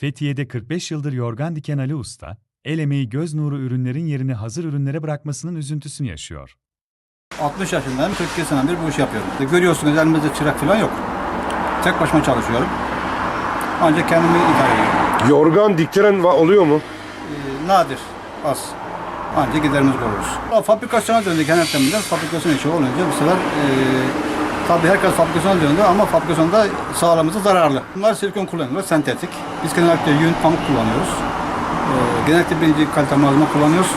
Fethiye'de 45 yıldır yorgan diken Ali Usta, el emeği göz nuru ürünlerin yerini hazır ürünlere bırakmasının üzüntüsünü yaşıyor. 60 yaşındayım, 42 senedir bu işi yapıyorum. E, Görüyorsunuz elimizde çırak falan yok. Tek başıma çalışıyorum. Ancak kendimi idare ediyorum. Yorgan diktiren oluyor mu? E, nadir, az. Ancak giderimizi koruruz. Fabrikasyona döndük genel temelde. Fabrikasyon işi olunca bu sefer e, tabii herkes fabrikasyona döndü ama fabrikasyonda sağlığımıza zararlı. Bunlar silikon kullanıyorlar, sentetik. Biz genellikle yün, pamuk kullanıyoruz. E, genellikle birinci kalite malzeme kullanıyoruz.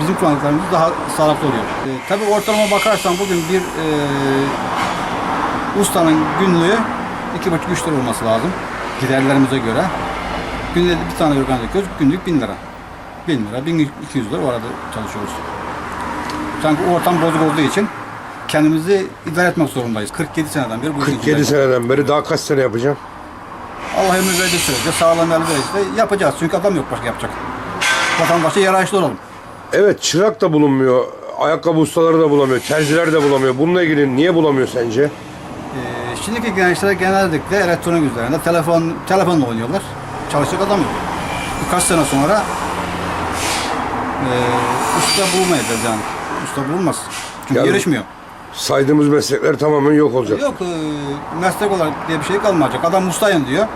Bizim kullandıklarımız daha sağlıklı oluyor. E, tabii ortalama bakarsan bugün bir e, ustanın günlüğü iki buçuk üç lira olması lazım. Giderlerimize göre. Günde bir tane yorgan dikiyoruz. Günlük bin lira. 1000 lira, 1200 lira o arada çalışıyoruz. Sanki ortam bozuk olduğu için kendimizi idare etmek zorundayız. 47 seneden beri bu işin 47 içindeyiz. seneden beri daha kaç sene yapacağım? Allah ömür verdiği sürece sağlam el verirse yapacağız. Çünkü adam yok başka yapacak. Vatandaşa yararlı olalım. Evet çırak da bulunmuyor. Ayakkabı ustaları da bulamıyor. Terziler de bulamıyor. Bununla ilgili niye bulamıyor sence? Ee, şimdiki gençler genellikle elektronik üzerinde telefon telefonla oynuyorlar. Çalışacak adam yok. Birkaç sene sonra ee, usta bulmayacağız yani. Usta bulunmaz. Çünkü Yani- yarışmıyor. Saydığımız meslekler tamamen yok olacak. Yok e, meslek olarak diye bir şey kalmayacak. Adam ustayım diyor.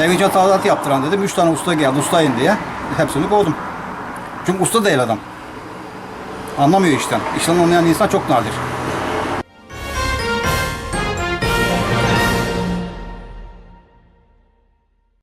Evin çatalatı yaptıran dedim. Üç tane usta geldi ustayım diye. Hepsini kovdum. Çünkü usta değil adam. Anlamıyor işten. İşten anlayan insan çok nadir.